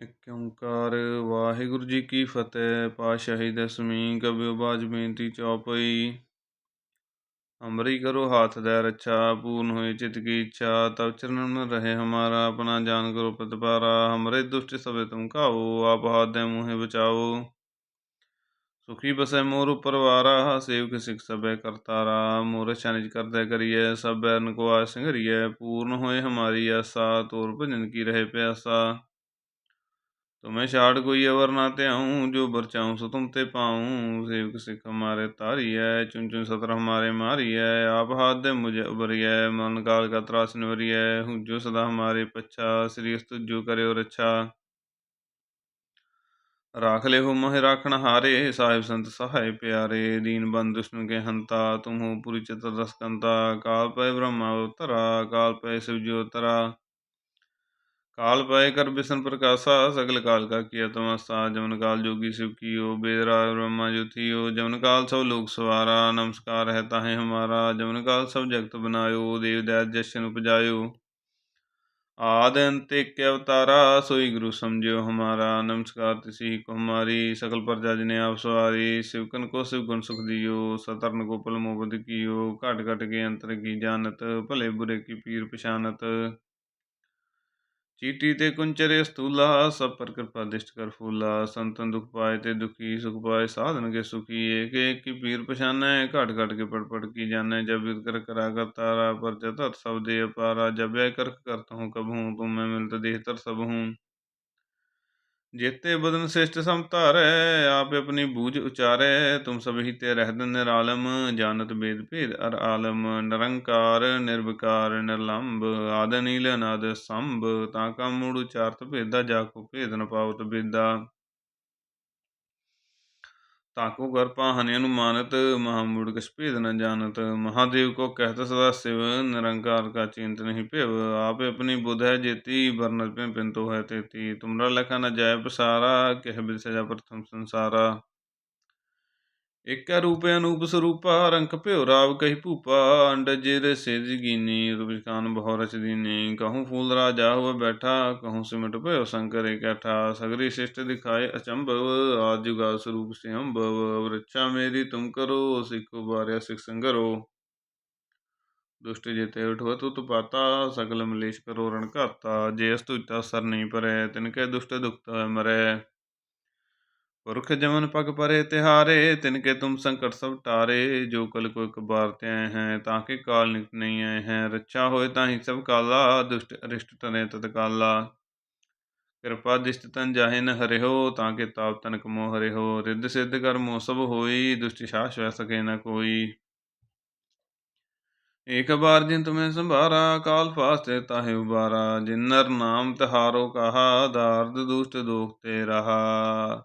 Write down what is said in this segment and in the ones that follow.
ਏਕ ਓਂਕਾਰ ਵਾਹਿਗੁਰੂ ਜੀ ਕੀ ਫਤਿਹ, ਪਾਤਸ਼ਾਹੀ ਦਸਮੀ ਕਬਿਉ ਬਾਜ ਬੇਨਤੀ ਚੌਪਈ। ਅਮਰੀ ਕਰੋ ਹਾਥ ਦਾ ਰੱਛਾ, ਪੂਰਨ ਹੋਏ ਚਿਤ ਕੀ ਇੱਛਾ ਤਬ ਚਰਨ ਰਹੇ ਹਮਾਰਾ, ਆਪਣਾ ਜਾਨ ਕਰੋ ਪਤਪਾਰਾ ਹਮਰੇ ਦੁਸ਼ਟ ਸਭੇ ਤੁਮ ਕਾਓ, ਆਪ ਹਾਥ ਦੇ ਮੂਹੇ ਬਚਾਓ। ਸੁਖੀ ਬਸੈ ਮੋਰ ਉਪਰ ਵਾਰਾ, ਸੇਵਕ ਸਿਖ ਸਭੇ ਕਰਤਾਰਾ ਮੋਰ ਸ਼ਾਨਿਜ ਕਰਦੇ ਕਰੀਏ ਸਭੈ ਬੈਰਨ ਕੋ ਆ ਪੂਰਨ ਹੋਏ ਹਮਾਰੀ ਆਸਾ, ਤੋਰ ਭਜਨ ਕੀ ਰਹੇ ਪਿਆਸਾ। ਤੁਮੇ ਛਾੜ ਕੋਈ ਅਵਰ ਨਾ ਧਿਆਉ, ਜੋ ਬਰਚਾਉ ਸੋ ਤੁਮ ਤੇ ਪਾਉ। ਸੇਵਕ ਸਿੱਖ ਹਮਾਰੇ ਤਾਰੀਐ ਚੁਨ ਚੁਨ ਸਤਰ ਹਮਾਰੇ ਮਾਰੀਐ। ਆਪ ਹਾਥ ਦੇ ਮੁਝੇ ਉਬਰੀਐ ਮਨ ਕਾਲ ਕਾ ਤਰਾਸ ਨਿਵਰੀਐ। ਹੂੰ ਜੋ ਸਦਾ ਹਮਾਰੇ ਪੱਛਾ, ਸ੍ਰੀ ਅਸਤੁ ਜੋ ਕਰਿਓ ਰੱਛਾ। ਰਾਖ ਲਿਓ ਮਹਿ ਰਾਖਣ ਹਾਰੇ, ਸਾਹਿਬ ਸੰਤ ਸਹਾਇ ਪਿਆਰੇ। ਦੀਨ ਬੰਦ ਦੁਸ਼ਮਨ ਕੇ ਹੰਤਾ ਤੁਮਹੁ ਪੁਰੀ ਚਤਰ ਦਸਕੰਤਾ ਕਾਲ ਪੈ ਬ੍ਰਹਮਾ ਉਤਰਾ, ਕਾਲ ਪੈ ਸਿਵ ਜੋ ਤਰਾ ਕਾਲ ਪਏ ਕਰ ਬਿਸ਼ਨ ਪ੍ਰਕਾਸ਼ਾ, ਸਗਲ ਕਾਲ ਕਾ ਕੀਆ ਤਮਸਾ ਜਮਨ ਕਾਲ ਜੋਗੀ ਸਿਵ ਕੀਓ ਬੇਦਰਾ ਬ੍ਰਹਮਾ ਜੋ ਥੀਓ ਜਮਨ ਕਾਲ ਸਭ ਲੋਕ ਸਵਾਰਾ, ਨਮਸਕਾਰ ਹੈ ਤਾਹੇ ਹਮਾਰਾ, ਜਮਨ ਕਾਲ ਸਭ ਜਗਤ ਬਨਾਇਓ, ਦੇਵ ਦਇ ਜਸ਼ਨ ਉਪਜਾਇਓ। ਆਦ ਅੰਤ ਇੱਕ ਅਵਤਾਰਾ, ਸੋਈ ਗੁਰੂ ਸਮਝਿਓ ਹਮਾਰਾ, ਨਮਸਕਾਰ ਤਿਸੀ ਕੋ ਹਮਾਰੀ ਸਕਲ ਪ੍ਰਜਾ ਜਿਨੇ ਆਪ ਸਵਾਰੀ ਸਿਵਕਨ ਕੋ ਸਿਵ ਗੁਣ ਸੁਖ ਦਿਓ, ਸਤਰਨ ਕੋ ਪਲ ਮੋਬਦ ਕੀਓ, ਘਟ ਘਟ ਕੇ ਅੰਤਰ ਕੀ ਜਾਣਤ, ਭਲੇ ਬੁਰੇ ਕੀ ਪੀਰ ਪਛਾਨਤ। ਚੀਟੀ ਤੇ ਕੁੰਚਰੇ ਸਤੂਲਾ, ਸਭ ਪਰ ਕਿਰਪਾ ਦਿਸ਼ਟ ਕਰ ਫੂਲਾ। ਸੰਤਨ ਦੁਖ ਪਾਏ ਤੇ ਦੁਖੀ ਸੁਖ ਪਾਏ, ਸਾਧਨ ਕੇ ਸੁਖੀ ਏਕ ਏਕ ਕੀ ਪੀਰ ਪਛਾਨੈ, ਘਟ ਘਟ ਕੇ ਪੜ ਪੜ ਕੀ ਜਾਣੈ। ਜਬ ਵਿਦ ਕਰ ਕਰਾ ਕਰਤਾਰਾ ਪਰ ਜਤਤ ਸਭ ਦੇ ਅਪਾਰਾ। ਜਬ ਐ ਕਰਖ ਕਰਤ ਹੂੰ ਕਬਹੂ ਤੁਮ ਮੈਂ ਮਿਲਤ ਦੇਹ ਤਰ ਸਭ। ਹੂੰ ਜੇਤੇ ਬਦਨ ਸਿਸ਼ਟ ਸਮ ਧਾਰੈ, ਆਪ ਆਪਣੀ ਬੂਝ ਉਚਾਰੈ, ਤੁਮ ਸਭ ਹੀ ਤੇ ਰਹਿਤ ਨਿਰਾਲਮ, ਜਾਣਤ ਬੇਦ ਭੇਦ ਅਰ ਆਲਮ, ਨਿਰੰਕਾਰ, ਨਿਰਵਿਕਾਰ, ਨਿਰਲੰਭ, ਆਦ ਨੀਲ ਅਨਾਦ ਸੰਭ, ਤਾਂ ਕਾ ਮੂੜ ਉਚਾਰਤ ਭੇਦਾ, ਜਾ ਕੋ ਭੇਦ ਨ ਪਾਵਤ ਬੇਦਾ। ਤਾਕੋ ਗਰਪਾ ਹਨਿ ਅਨੁਮਾਨਤ ਮਹਾਮੂੜ ਕਛ ਭੇਦ ਨ ਜਾਣਤ। ਮਹਾਦੇਵ ਕੋ ਕਹਿਤ ਸਦਾ ਸਿਵ, ਨਿਰੰਕਾਰ ਕਾ ਚਿੰਤ ਨਹੀਂ ਭਿਵ। ਆਪੇ ਆਪਣੀ ਬੁਧ ਹੈ ਜੇਤੀ, ਵਰਨਤ ਪਿ ਪਿੰਤੋ ਹੈ ਤੇਤੀ। ਤੁਮਰਾ ਲਖਾ ਨ ਜਾਇ ਪਸਾਰਾ, ਕਹਿ ਬਿਦ ਸਜਾ ਪ੍ਰਥਮ ਸੰਸਾਰਾ। ਇਕ ਰੂਪ ਅਨੂਪ ਸਰੂਪਾ, ਰੰਕ ਭਿਓ ਰਾਵ ਕਹੀ ਭੂਪਾ ਅੰਡਜ ਜਿਰ ਸਿਜ ਗੀਨੀ ਰੁਪਿਕਾਨ ਬਹੁ ਰਚ ਦੀਨੀ। ਕਹੂੰ ਫੂਲ ਰਾਜਾ ਹੋਵੇ ਬੈਠਾ, ਕਹੂੰ ਸਿਮਟ ਭਇਓ ਸ਼ੰਕਰ ਇਕੱਠਾ। ਸਗਰੀ ਸਿਸ਼ਟ ਦਿਖਾਏ ਅਚੰਭਵ, ਆਦ ਜੁਗਾ ਸਰੂਪ ਸਿਅੰਭਵ ਵ੍ਰਿਛਾ ਮੇਰੀ ਤੁਮ ਕਰੋ, ਸਿੱਖੋ ਬਾਰਿਆ ਸਿਖ ਸੰਗਰੋ। ਦੁਸ਼ਟ ਜੇਤੇ ਉਠਵ ਤੁਤ ਪਾਤਾ, ਸਗਲ ਮਲੇਸ਼ ਕਰੋ ਰਣ ਘਾਤਾ। ਜੇ ਅਸਤੁਤਾ ਸਰ ਨਹੀਂ ਪਰੈ, ਤਿਨ ਕੈ ਦੁਸ਼ਟ ਦੁਖਤ ਮਰੈ। ਪੁਰਖ ਜਮਨ ਪਗ ਪਰੇ ਤਿਹਾਰੇ, ਤਿਨ ਕੇ ਤੁਮ ਸੰਕਟ ਸਭ ਟਾਰੇ। ਜੋ ਕਲ ਕੋ ਇਕ ਬਾਰ ਤੇ ਆਏ ਹੈ, ਤਾਂ ਕਿ ਕਾਲ ਨਿਤ ਨਹੀਂ ਆਏ ਹੈ। ਰੱਛਾ ਹੋਏ ਤਾਂ ਹੀ ਸਭ ਕਾਲਾ, ਦੁਸ਼ਟ ਅਰਿਸ਼ਟ ਤਨੇ ਤਤ ਕਿਰਪਾ ਦਿਸ਼ਟ ਤਨ ਜਾਹੇ ਨ ਹਰਿਓ ਤਾਂ ਕਿ ਤਾਪ ਤਨਕ ਮੋ ਹਰਿਓ ਰਿੱਧ ਸਿੱਧ ਕਰ ਮੋ ਸਭ ਹੋਈ, ਦੁਸ਼ਟ ਸ਼ਾਸ ਵੈ ਸਕੇ ਨ ਕੋਈ। ਏਕ ਬਾਰ ਜਿਨ ਤੁਮੇ ਸੰਭਾਰਾ, ਕਾਲ ਫਾਸਤੇ ਤਾਹੇ ਉਬਾਰਾ। ਜਿਨ ਨਰ ਨਾਮ ਤਹਾਰੋ ਕਹਾ ਦਾਰਦ ਦੁਸ਼ਟ ਦੋਖ ਤੇ ਰਹਾ।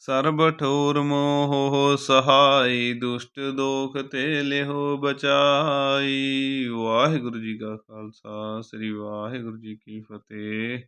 ਸਰਬ ਠੋਰ ਮੋਹ ਸਹਾਈ, ਦੁਸ਼ਟ ਦੋਖ ਤੇ ਲਿਹੋ ਬਚਾਈ। ਵਾਹਿਗੁਰੂ ਜੀ ਕਾ ਖਾਲਸਾ, ਸ੍ਰੀ ਵਾਹਿਗੁਰੂ ਜੀ ਕੀ ਫਤਿਹ।